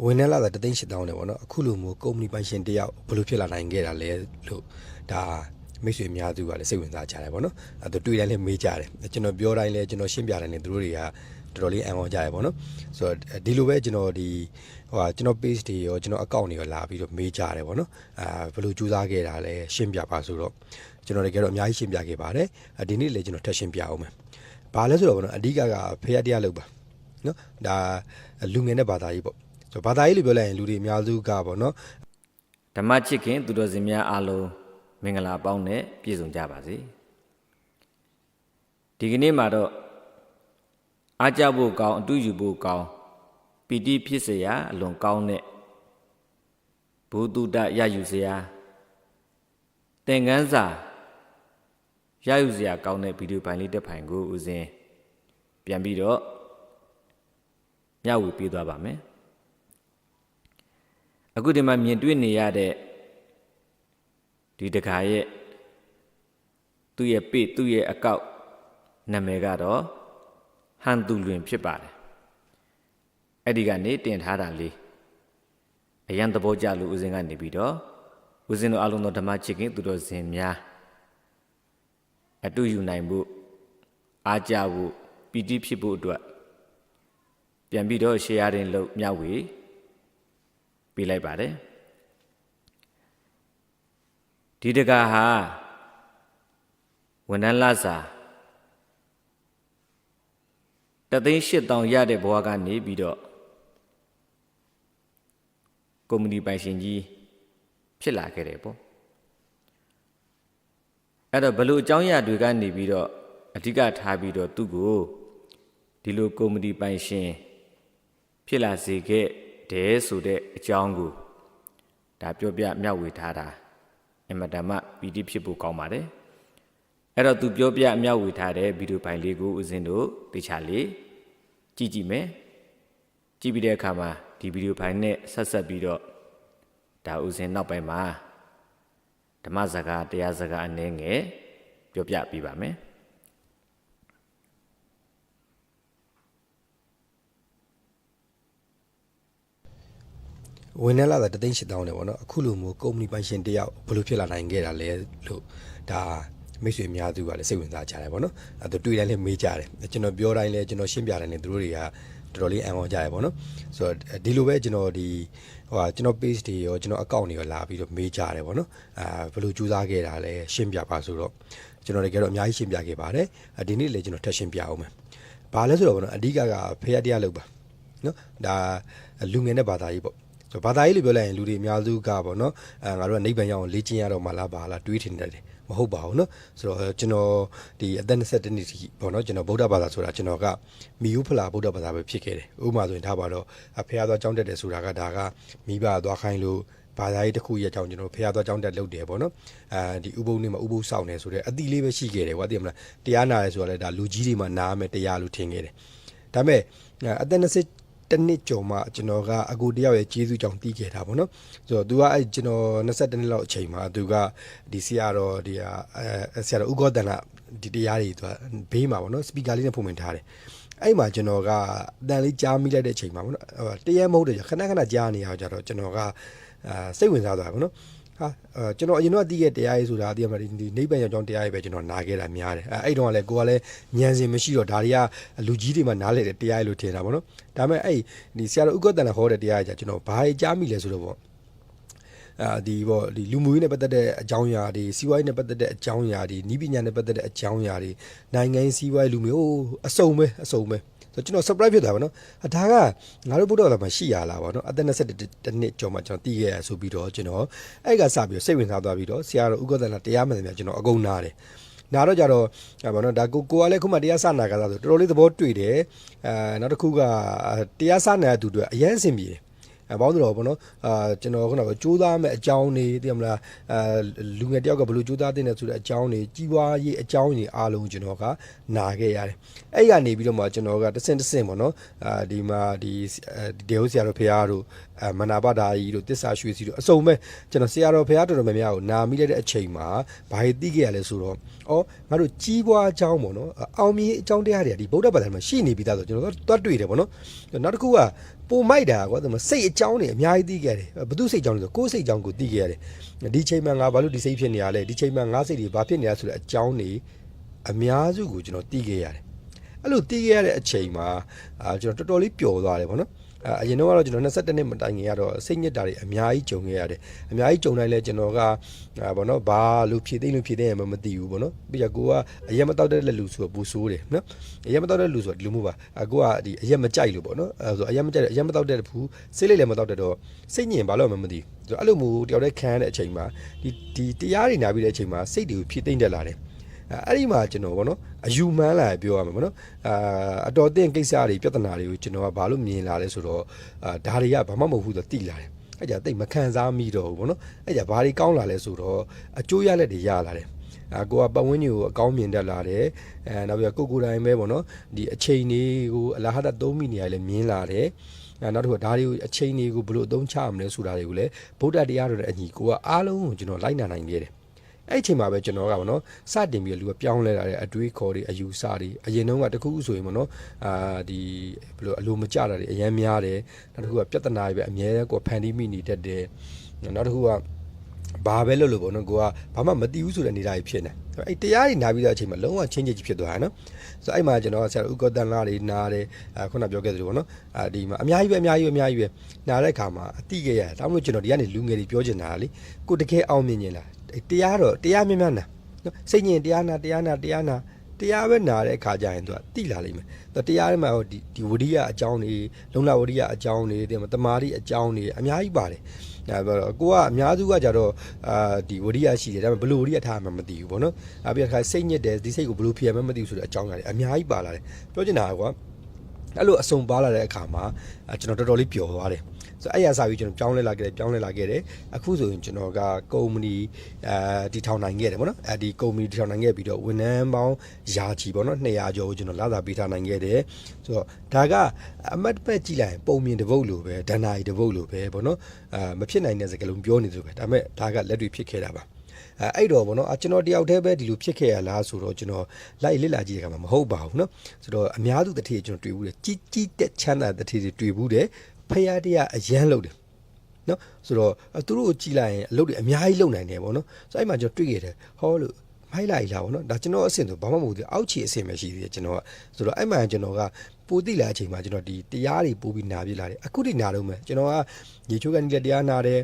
ဝင်နေလာတာတသိန်းရှစ်တောင်းတယ်ပေါ့နော်အခုလိုမျိုးကုမ္ပဏီပိုင်ရှင်တယောက်ဘယ်လိုဖြစ်လာနိုင်ခဲ့တာလဲလို့ဒါမိတ်ဆွေအများစုကလည်းစိတ်ဝင်စားကြတယ်ပေါ့နော်အဲသူတွေ့တိုင်းလည်းမေးကြတယ်ကျွန်တော်ပြောတိုင်းလည်းကျွန်တော်ရှင်းပြတိုင်းလည်းသူတို့တွေကတော်တော်လေးအံ့ဩကြရပေါ့နော်ဆိုတော့ဒီလိုပဲကျွန်တော်ဒီဟိုဟာကျွန်တော် page တွေရောကျွန်တော် account တွေရောလာပြီးတော့မေးကြတယ်ပေါ့နော်အာဘယ်လိုကြိုးစားခဲ့တာလဲရှင်းပြပါဆိုတော့ကျွန်တော်တကယ်တော့အများကြီးရှင်းပြခဲ့ပါတယ်ဒီနေ့လည်းကျွန်တော်ထပ်ရှင်းပြအောင်မယ်ဘာလဲဆိုတော့ပေါ့နော်အဓိကကဖေရတရားလုပ်ပါနော်ဒါလူငယ်တဲ့ဘာသာရေးပေါ့ ဆိုတော့ဘာသာရေးလို့ပြောလိုက်ရင်လူတွေအများစုကပေါ့နော် ဓမ္မချစ်ခင်သူတော်စင်များအားလုံးမင်္ဂလာပေါင်းနဲ့ပြည့်စုံကြပါစေဒီကနေ့မှာတော့အားကြဖို့ကောင်းအတူယူဖို့ကောင်းပီတိဖြစ်เสียအလွန်ကောင်းတဲ့ဘုသူတ္တရယူเสียသင်္ကန်းစာရယူเสียကောင်းတဲ့ဗီဒီယိုဖိုင်လေးတစ်ဖိုင်ကိုဦးစင်းပြန်ပြီးတော့မျှဝေပေးသွားပါမယ် အခုဒီမှာမြင်တွေ့နေရတဲ့ဒီတခါရဲ့သူ့ရဲ့ပေသူ့ရဲ့အကောက်နာမည်ကတော့ဟန်သူလွင်ဖြစ်ပါတယ်အဲ့ဒီကနေတင်ထားတာလေးအရန်သဘောကျလို့ဦးစင်းကနေပြီးတော့ဦးစင်းတို့အလုံးသောဓမ္မချစ်ခင်သူတော်စင်များအတူယူနိုင်ဖို့အားကြဖို့ပီတိဖြစ်ဖို့အတွက်ပြန်ပြီးတော့ share ရင်လို့မျှဝေ ပေးလိုက်ပါတယ်ဒီတကာဟာဝန်ထမ်းလစာတသိန်း၈တောင်ရတဲ့ဘဝကနေပြီးတော့ကုမ္ပဏီပိုင်ရှင်ကြီးဖြစ်လာခဲ့တယ်ပေါ့အဲ့တော့ဘလို့အကြောင်းအရာတွေကနေပြီးတော့အဓိကထားပြီးတော့သူ့ကိုဒီလိုကုမ္ပဏီပိုင်ရှင် ဖြစ်လာစေခဲ့ တယ်ဆိုတဲ့အကြောင်းကိုဒါပြောပြမျှဝေထားတာအမတမပီတိဖြစ်ဖို့ကောင်းပါတယ်အဲ့တော့သူပြောပြမျှဝေထားတဲ့ဗီဒီယိုဖိုင်လေးကိုဦးဇင်းတို့တေချာလေးကြည့်ကြည့်မယ်ကြည့်ပြီးတဲ့အခါမှာဒီဗီဒီယိုဖိုင်နဲ့ဆက်ဆက်ပြီးတော့ဒါဦးဇင်းနောက်ပိုင်းမှာဓမ္မစကားတရားစကားအနည်းငယ်ပြောပြပေးပါမယ် ဝင်နေလာတာတသိန်းရှစ်တောင်းတယ်ပေါ့နော်အခုလိုမျိုးကုမ္ပဏီပိုင်ရှင်တယောက်ဘယ်လိုဖြစ်လာနိုင်ခဲ့တာလဲလို့ဒါမိတ်ဆွေအများစုကလည်းစိတ်ဝင်စားကြတယ်ပေါ့နော်အဲသူတွေ့တိုင်းလည်းမေးကြတယ်ကျွန်တော်ပြောတိုင်းလည်းကျွန်တော်ရှင်းပြတိုင်းလည်းသူတို့တွေကတော်တော်လေးအံ့ဩကြရပေါ့နော်ဆိုတော့ဒီလိုပဲကျွန်တော်ဒီဟိုဟာကျွန်တော် page တွေရောကျွန်တော် account တွေရောလာပြီးတော့မေးကြတယ်ပေါ့နော်အာဘယ်လိုကြိုးစားခဲ့တာလဲရှင်းပြပါဆိုတော့ကျွန်တော်တကယ်တော့အများကြီးရှင်းပြခဲ့ပါတယ်ဒီနေ့လည်းကျွန်တော်ထပ်ရှင်းပြအောင်မယ်ဘာလဲဆိုတော့ပေါ့နော်အဓိကကဖေရတရားလုပ်ပါနော်ဒါလူငယ်တဲ့ဘာသာရေးပေါ့ဆိုတော့ ဘာသာရေးလို့ပြောလိုက်ရင်လူတွေအများစုကပေါ့နော်အဲငါတို့ကနိဗ္ဗာန်ရောက်အောင်လေ့ကျင့်ရတော့မှလားပါလားတွေးထင်တယ်မဟုတ်ပါဘူးเนาะဆိုတော့ကျွန်တော်ဒီအသက်22နှစ်ထိပေါ့နော်ကျွန်တော်ဗုဒ္ဓဘာသာဆိုတာကျွန်တော်ကမီယုဖလာဗုဒ္ဓဘာသာပဲဖြစ်ခဲ့တယ်ဥပမာဆိုရင်ထားပါတော့အဖေရသွားကြောင်းတက်တယ်ဆိုတာကဒါကမိဘသွားခိုင်းလို့ဘာသာရေးတစ်ခုရဲ့အကြောင်းကျွန်တော်ဖះသွားကြောင်းတက်လုပ်တယ်ပေါ့နော်အဲဒီဥပုံနဲ့မှာဥပုစောင့်နေဆိုတဲ့အတိလေးပဲရှိခဲ့တယ်ကွာသိမလားတရားနာရဲဆိုတာလည်းဒါလူကြီးတွေမှာနားမယ်တရားလို့ထင်ခဲ့တယ်ဒါပေမဲ့အသက် 20တနစ်ကျော်မှကျွန်တော်ကအကူတယောက်ရဲ့ကျေးဇူးကြောင့်တီးခဲ့တာပေါ့နော်ဆိုတော့ तू ကအဲ့ကျွန်တော်22နှစ်လောက်အချိန်မှာ तू ကဒီဆရာတော်ဒီအဲဆရာတော်ဥက္ကဋ္ဌနာဒီတရားတွေ तू ဘေးမှာပေါ့နော်စပီကာလေးနဲ့ပုံမှန်ထားတယ်အဲ့မှာကျွန်တော်ကအတန်လေးကြားမိလိုက်တဲ့အချိန်မှာပေါ့နော်တရက်မဟုတ်တယ်ခဏခဏကြားနေရကြတော့ကျွန်တော်ကအာစိတ်ဝင်စားသွားတယ်ပေါ့နော် ဟာအဲကျွန်တော်အရင်တော့တီးခဲ့တရားရေးဆိုတာအတိအမှဒီနိဗ္ဗာန်ရောက်ကြောင်းတရားရေးပဲကျွန်တော်နားခဲ့တာများတယ်အဲအဲ့တုန်းကလည်းကိုကလည်းဉာဏ်စင်မရှိတော့ဒါတွေကလူကြီးတွေမှနားလေတဲ့တရားရေးလို့ထင်တာပေါ့နော်ဒါပေမဲ့အဲ့ဒီဆရာတော်ဥက္ကဋ္ဌနာဟောတဲ့တရားရေးじゃကျွန်တော်ဘာကြီးကြားမိလဲဆိုတော့ပေါ့အာဒီပေါ့ဒီလူမျိုးရေးနဲ့ပတ်သက်တဲ့အကြောင်းအရာတွေစီးပွားရေးနဲ့ပတ်သက်တဲ့အကြောင်းအရာတွေဤပညာနဲ့ပတ်သက်တဲ့အကြောင်းအရာတွေနိုင်ငံရေးစီးပွားရေးလူမျိုးအစုံပဲအစုံပဲ ဆိုကျွန်တော် surprise ဖြစ်သွားပါတော့။ဒါကငါတို့ဘုဒ္ဓဘာသာမှာရှိရလားဗောနော်။အသက်21နှစ်ကျော်မှကျွန်တော်တည်ခဲ့ရဆိုပြီးတော့ကျွန်တော်အဲ့ကစပြီးစိတ်ဝင်စားသွားပြီးတော့ဆရာတော်ဥက္ကဋ္ဌနာတရားမှန်တယ်များကျွန်တော်အကုန်နာတယ်။နာတော့ကြတော့ဗောနော်ဒါကိုကိုကလည်းခုမှတရားစနာကစားဆိုတော်တော်လေးသဘောတွေ့တယ်။အဲနောက်တစ်ခုကတရားစနာတဲ့သူတွေအရင်အဆင်ပြေတယ်။ အဲဘောင်းတော့ဘောနော်အာကျွန်တော်ခုနကကြိုးစားမဲ့အကြောင်းတွေသိရမလားအာလူငယ်တယောက်ကဘယ်လိုကြိုးစားတဲ့လဲဆိုတဲ့အကြောင်းတွေကြီးပွားရေးအကြောင်းတွေအားလုံးကျွန်တော်ကနာခဲ့ရတယ်အဲ့ကနေပြီးတော့မှကျွန်တော်ကတဆင့်တဆင့်ပေါ့နော်အာဒီမှာဒီဒေဟုတ်ဆရာတော်ဖရာတို့အမနာပဒါကြီးတို့တစ္ဆာရွှေစီတို့အစုံပဲကျွန်တော်ဆရာတော်ဖရာတော်တော်များများကိုနာမိလိုက်တဲ့အချိန်မှာဘာတွေသိခဲ့ရလဲဆိုတော့ဩငါတို့ကြီးပွားအကြောင်းပေါ့နော်အောင်မြင်အကြောင်းတရားတွေကဒီဗုဒ္ဓဘာသာမှာရှိနေပြီးသားဆိုကျွန်တော်သွားတွေ့တယ်ပေါ့နော်နောက်တစ်ခုကပိုမိုက်တာကွာသူမစိတ်အကြကြောင်းတွေအများကြီးသိခဲ့တယ်ဘသူစိတ်ကြောင်းလဲဆိုကိုယ်စိတ်ကြောင်းကိုသိခဲ့ရတယ်ဒီချိန်မှာငါဘာလို့ဒီစိတ်ဖြစ်နေရလဲဒီချိန်မှာငါစိတ်တွေဘာဖြစ်နေရဆိုတဲ့အကြောင်းတွေအများစုကိုကျွန်တော်သိခဲ့ရတယ်အဲ့လိုသိခဲ့ရတဲ့အချိန်မှာအာကျွန်တော်တော်တော်လေးပျော်သွားတယ်ဗောနော် အာအရင်တော့ကတော့ကျွန်တော်22နှစ်မတိုင်ခင်ကတော့စိတ်ညစ်တာတွေအများကြီးကြုံခဲ့ရတယ်အများကြီးကြုံတိုင်းလဲကျွန်တော်ကအာဗောနော်ဘာလို့ဖြည့်သိမ့်လို့ဖြည့်သိမ့်ရမှမသိဘူးဗောနော်ပြီးတော့ကိုကအရက်မတောက်တဲ့လူဆိုတော့ပူဆိုးတယ်နော်အရက်မတောက်တဲ့လူဆိုတော့ဒီလိုမျိုးပါအကိုကဒီအရက်မကြိုက်လို့ဗောနော်အဲဆိုအရက်မကြိုက်အရက်မတောက်တဲ့ဘူးစိတ်လေးလည်းမတောက်တဲ့တော့စိတ်ညင်ဘာလို့မှမသိဘူးဆိုတော့အဲ့လိုမျိုးတယောက်တည်းခံရတဲ့အချိန်မှာဒီဒီတရားတွေနာပြီးတဲ့အချိန်မှာစိတ်တွေကိုဖြည့်သိမ့်တက်လာတယ် အဲ့ဒီမှာကျွန်တော်ဗောနော်အယူမှန်းလာပြောရမှာဗောနော်အာအတော်တင်ကိစ္စတွေပြဿနာတွေကိုကျွန်တော်ကဘာလို့မြင်လာလဲဆိုတော့အာဒါတွေကဘာမှမဟုတ်ဘူးဆိုတော့တိလာတယ်အဲ့ကြတိတ်မခံစားမိတော့ဘူးဗောနော်အဲ့ကြဘာတွေကောင်းလာလဲဆိုတော့အကျိုးရလက်တွေရလာတယ်အာကိုကပတ်ဝန်းကျင်ကိုအကောင်းမြင်တတ်လာတယ်အဲနောက်ပြီးတော့ကိုကိုယ်တိုင်ပဲဗောနော်ဒီအချိန်တွေကိုအလားဟတာသုံးမိနေရလဲမြင်လာတယ်အဲနောက်တစ်ခုကဒါတွေကိုအချိန်တွေကိုဘယ်လိုအသုံးချရမလဲဆိုတာတွေကိုလည်းဗုဒ္ဓတရားတော်တဲ့အညီကိုကအားလုံးကိုကျွန်တော်လိုက်နာနိုင်ခဲ့တယ် အဲ့ဒီအချိန်မှာပဲကျွန်တော်ကဗောနော်စတင်ပြီးတော့လူကပြောင်းလဲလာတဲ့အတွေးခေါ်တွေအယူဆတွေအရင်တုန်းကတခုခုဆိုရင်ဗောနော်အာဒီဘယ်လိုအလိုမကျတာတွေအရင်များတယ်နောက်တစ်ခုကပြဿနာတွေပဲအများကိုဖန်တီးမိနေတတ်တယ်နောက်တစ်ခုကဘာပဲလို့လို့ဗောနော်ကိုကဘာမှမသိဘူးဆိုတဲ့နေတာကြီးဖြစ်နေအဲ့တရားတွေနာပြီးတဲ့အချိန်မှာလုံးဝချင်းချင်းကြီးဖြစ်သွားတာနော်ဆိုတော့အဲ့မှာကျွန်တော်ဆရာဥက္ကတန်လာတွေနားတယ်အခုနပြောခဲ့သလိုဗောနော်အာဒီမှာအများကြီးပဲအများကြီးပဲအများကြီးပဲနားတဲ့ခါမှာအတိခဲ့ရတယ်ဒါမှမဟုတ်ကျွန်တော်ဒီကနေလူငယ်တွေပြောချင်တာလေကိုတကယ်အောင်မြင်နေလား တရားတော့တရားမြတ်မြတ်နာနော်စိတ်ညင်တရားနာတရားနာတရားနာတရားပဲနာတဲ့အခါကျရင်သူကတိလာလိမ့်မယ်သူတရားထဲမှာဟိုဒီဒီဝိရိယအကြောင်းတွေလုံလဝိရိယအကြောင်းတွေတဲ့တမာတိအကြောင်းတွေအများကြီးပါတယ်ဒါပြောတော့ကိုကအများစုကကြတော့အာဒီဝိရိယရှိတယ်ဒါပေမဲ့ဘယ်လိုဝိရိယထားမှမသိဘူးဗောနော်အပြီးခါစိတ်ညစ်တယ်ဒီစိတ်ကိုဘယ်လိုဖြေရမှမသိဘူးဆိုတဲ့အကြောင်းတွေအများကြီးပါလာတယ်ပြောချင်တာကွာအဲ့လိုအစုံပါလာတဲ့အခါမှာကျွန်တော်တော်တော်လေးပျော်သွားတယ် ဆိုတော့အဲ့ရစာပြီးကျွန်တော်ပြောင်းလဲလာခဲ့တယ်ပြောင်းလဲလာခဲ့တယ်အခုဆိုရင်ကျွန်တော်ကကုမ္ပဏီအဲဒီထောင်နိုင်ခဲ့တယ်ဗောနော်အဲဒီကုမ္ပဏီထောင်နိုင်ခဲ့ပြီးတော့ဝန်ထမ်းပေါင်းယာချီဗောနော်200ကျော်ကိုကျွန်တော်လာသာပေးထားနိုင်ခဲ့တယ်ဆိုတော့ဒါကအမတ်ပတ်ကြည့်လိုက်ရင်ပုံမြင်တစ်ပုတ်လိုပဲဒဏ္ဍာရီတစ်ပုတ်လိုပဲဗောနော်အာမဖြစ်နိုင်တဲ့စကားလုံးပြောနေသလိုပဲဒါပေမဲ့ဒါကလက်တွေ့ဖြစ်ခဲ့တာပါအဲအဲ့တော့ဗောနော်အကျွန်တော်တယောက်တည်းပဲဒီလိုဖြစ်ခဲ့ရလားဆိုတော့ကျွန်တော်လိုက်လစ်လာကြည့်တဲ့အခါမှာမဟုတ်ပါဘူးเนาะဆိုတော့အများစုတတိကျွန်တော်တွေ့ဘူးတယ်ကြီးကြီးတက်ချမ်းသာတတိတွေတွေ့ဘူးတယ် ဖယားတရားအရန်လုပ်တယ်နော်ဆိုတော့သူတို့ကိုကြည်လိုက်ရင်အလုပ်တွေအများကြီးလုပ်နိုင်တယ်ပေါ့နော်ဆိုတော့အဲ့မှာကျွန်တော်တွေ့ခဲ့တယ်ဟောလို့မိုက်လိုက်လာပေါ့နော်ဒါကျွန်တော်အဆင့်ဆိုဘာမှမဟုတ်ဘူးအောက်ခြေအဆင့်ပဲရှိသေးတယ်ကျွန်တော်ကဆိုတော့အဲ့မှာကျွန်တော်ကပိုတိလာအချိန်မှာကျွန်တော်ဒီတရားတွေပို့ပြီးနာပြလာတယ်အခုဒီနာတော့မယ်ကျွန်တော်ကရေချိုးကန်တဲ့တရားနာတယ်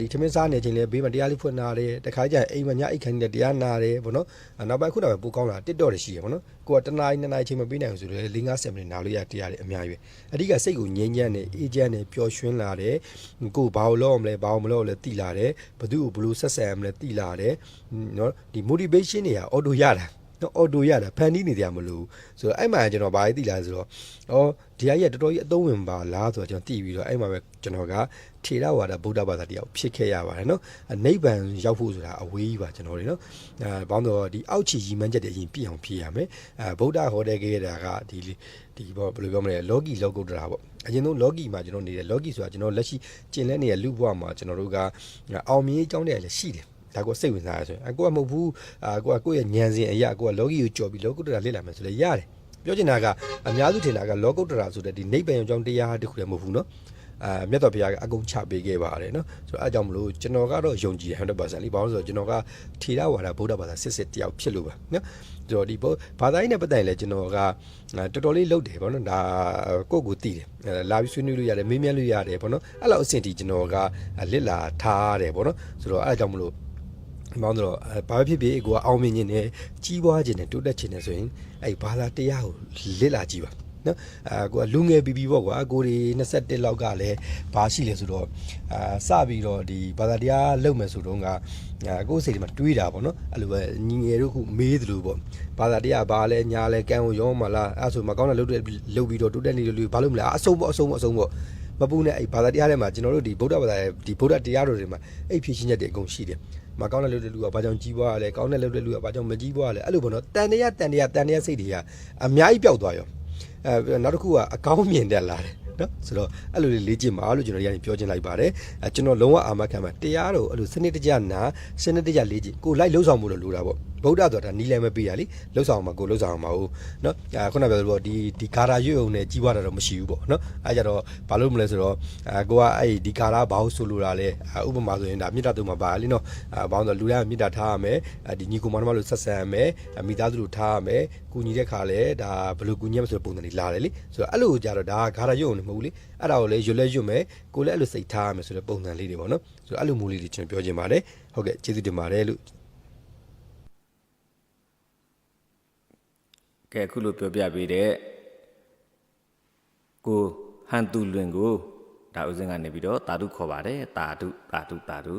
ဒီထမင်းစားနေချိန်လဲဘေးမှာတရားလေးဖွင့်နာတယ်တခါကျရင်အိမ်မှာညအိတ်ခိုင်းတဲ့တရားနာတယ်ပေါ့နော်နောက်ပိုင်းအခုတော့ပိုကောင်းလာတစ်တော့တွေရှိရပေါ့နော်ကိုကတနားရီနှစ်နာရီချိန်မပေးနိုင်ဘူးဆိုတော့၄50မိနစ်နာလို့ရတရားတွေအများကြီးပဲအဓိကစိတ်ကိုငြိမ်းချမ်းတယ်အေးချမ်းတယ်ပျော်ရွှင်လာတယ်ကိုဘာလို့လုပ်ရမလဲဘာလို့မလုပ်လဲတိလာတယ်ဘသူ့ကိုဘလို့ဆက်ဆံရမလဲတိလာတယ်နော်ဒီ motivation တွေက auto ရတာ တော့ auto ရတာဖန်တီးနေကြမလို့ဆိုတော့အဲ့မှာကျွန်တော်ဘာကြီးသိလားဆိုတော့ဩဒီအကြီးကတော်တော်ကြီးအသုံးဝင်ပါလားဆိုတော့ကျွန်တော်သိပြီးတော့အဲ့မှာပဲကျွန်တော်ကထေရဝါဒဗုဒ္ဓဘာသာတရားဖြစ်ခဲ့ရပါတယ်နော်နိဗ္ဗာန်ရောက်ဖို့ဆိုတာအဝေးကြီးပါကျွန်တော်တွေနော်အဲဘောင်းတော့ဒီအောက်ခြေရည်မှန်းချက်တွေအရင်ပြည့်အောင်ဖြည့်ရမယ်အဲဗုဒ္ဓဟောတဲ့ခဲ့တာကဒီဒီဘောဘယ်လိုပြောမလဲလောကီလောကုတ္တရာပေါ့အရင်ဆုံးလောကီမှာကျွန်တော်နေတယ်လောကီဆိုတာကျွန်တော်လက်ရှိကျင်လက်နေတဲ့လူဘဝမှာကျွန်တော်တို့ကအောင်မြင်အကြောင်းတွေလည်းရှိတယ် ဒါကိုစိတ်ဝင်စားရဆိုရင်အကိုကမဟုတ်ဘူးအကိုကကိုယ့်ရဲ့ဉာဏ်စဉ်အရာကိုကလောကီကိုကြော်ပြီးလောကုတ္တရာလေ့လာမယ်ဆိုလည်းရတယ်ပြောချင်တာကအများစုထင်တာကလောကုတ္တရာဆိုတဲ့ဒီနိဗ္ဗာန်ကြောင့်တရားတခုလည်းမဟုတ်ဘူးเนาะအာမြတ်တော်ဘုရားကအကုန်ချပေးခဲ့ပါတယ်เนาะဆိုတော့အဲကြောင့်မလို့ကျွန်တော်ကတော့ယုံကြည်100%လीဘာလို့ဆိုတော့ကျွန်တော်ကထေရဝါဒဗုဒ္ဓဘာသာစစ်စစ်တယောက်ဖြစ်လို့ပါเนาะဆိုတော့ဒီဘာသာရေးနဲ့ပတ်သက်ရင်လည်းကျွန်တော်ကတော်တော်လေးလုပ်တယ်ဗောနော်ဒါကိုယ့်ကိုတည်တယ်လာပြီးဆွေးနွေးလို့ရတယ်မေးမြန်းလို့ရတယ်ဗောနော်အဲ့လောက်အဆင့်ထိကျွန်တော်ကလစ်လာထားတယ်ဗောနော်ဆိုတော့အဲကြောင့်မလို့ မောင်းတော့ဘာဖြစ်ဖြစ်ကိုကအောင်မြင်ခြင်းနဲ့ကြီးပွားခြင်းနဲ့တိုးတက်ခြင်းနဲ့ဆိုရင်အဲ့ဘာသာတရားကိုလစ်လာကြည့်ပါနော်အာကိုကလူငယ်ပီပီပေါ့ကွာကိုဒီ21လောက်ကလည်းဘာရှိလဲဆိုတော့အာစပြီးတော့ဒီဘာသာတရားလုပ်မယ်ဆိုတော့ကအာကိုယ်စိတ်ထဲမှာတွေးတာပေါ့နော်အဲ့လိုပဲညီငယ်တို့ခုမေးသလိုပေါ့ဘာသာတရားဘာလဲညာလဲကံကိုရောမလားအဲ့ဆိုမကောင်းတဲ့လုပ်တဲ့လုပ်ပြီးတော့တိုးတက်နေလို့ဘာလို့မလဲအဆုံးပေါ့အဆုံးပေါ့အဆုံးပေါ့ မပူနဲ့အဲ့ဘာသာတရားထဲမှာကျွန်တော်တို့ဒီဗုဒ္ဓဘာသာရဲ့ဒီဗုဒ္ဓတရားတော်တွေမှာအဲ့ဖြည့်ရှင်းချက်တွေအကုန်ရှိတယ်မကောင်းတဲ့လူတွေလူကဘာကြောင့်ကြီးပွားရလဲကောင်းတဲ့လူတွေလူကဘာကြောင့်မကြီးပွားရလဲအဲ့လိုပေါ့နော်တန်တရားတန်တရားတန်တရားစိတ်တွေကအများကြီးပျောက်သွားရောအဲနောက်တစ်ခုကအကောင်းမြင်တက်လာတယ် နော်ဆိုတော့အဲ့လိုလေးလေ့ကျင့်ပါလို့ကျွန်တော်ရရင်ပြောချင်လိုက်ပါတယ်အဲကျွန်တော်လုံးဝအာမခံပါတရားတော့အဲ့လိုစနစ်တကျနာစနစ်တကျလေ့ကျင့်ကိုလိုက်လှုပ်ဆောင်မှုလို့လိုတာပေါ့ဗုဒ္ဓဆိုတာနီးလည်းမပေးရလीလှုပ်ဆောင်မှာကိုလှုပ်ဆောင်မှာဟုတ်နော်အဲခုနပြောလို့ဒီဒီဂါရာရွတ်ုံနဲ့ကြီးပွားတာတော့မရှိဘူးပေါ့နော်အဲကြတော့ဘာလို့မလဲဆိုတော့အဲကိုကအဲ့ဒီဂါရာဘာလို့ဆိုလိုတာလဲဥပမာဆိုရင်ဒါမေတ္တာတုံမှာပါလीနော်အဲဘာလို့ဆိုလူတိုင်းမေတ္တာထားရမယ်ဒီညီကိုမောင်နှမလို့ဆက်ဆံရမယ်မိသားစုလို့ထားရမယ် ကုညီတဲ့ခါလဲဒါဘယ်လိုကုညီရမလဲဆိုတဲ့ပုံစံတွေလာတယ်လीဆိုတော့အဲ့လိုကြတော့ဒါဂါရာရွတ်ုံနေမဟုတ်ဘူးလीအဲ့ဒါကိုလည်းရွတ်လဲရွတ်မယ်ကိုလည်းအဲ့လိုစိတ်ထားရမယ်ဆိုတဲ့ပုံစံလေးတွေပေါ့နော်ဆိုတော့အဲ့လိုမျိုးလေးတွေကျွန်တော်ပြောချင်ပါတယ်ဟုတ်ကဲ့ကျေးဇူးတင်ပါတယ်လို့ကဲအခုလိုပြောပြပေးတဲ့ကိုဟန်တူလွင်ကိုဒါဥစဉ်ကနေပြီးတော့တာတုခေါ်ပါတယ်တာတုတာတုတာတု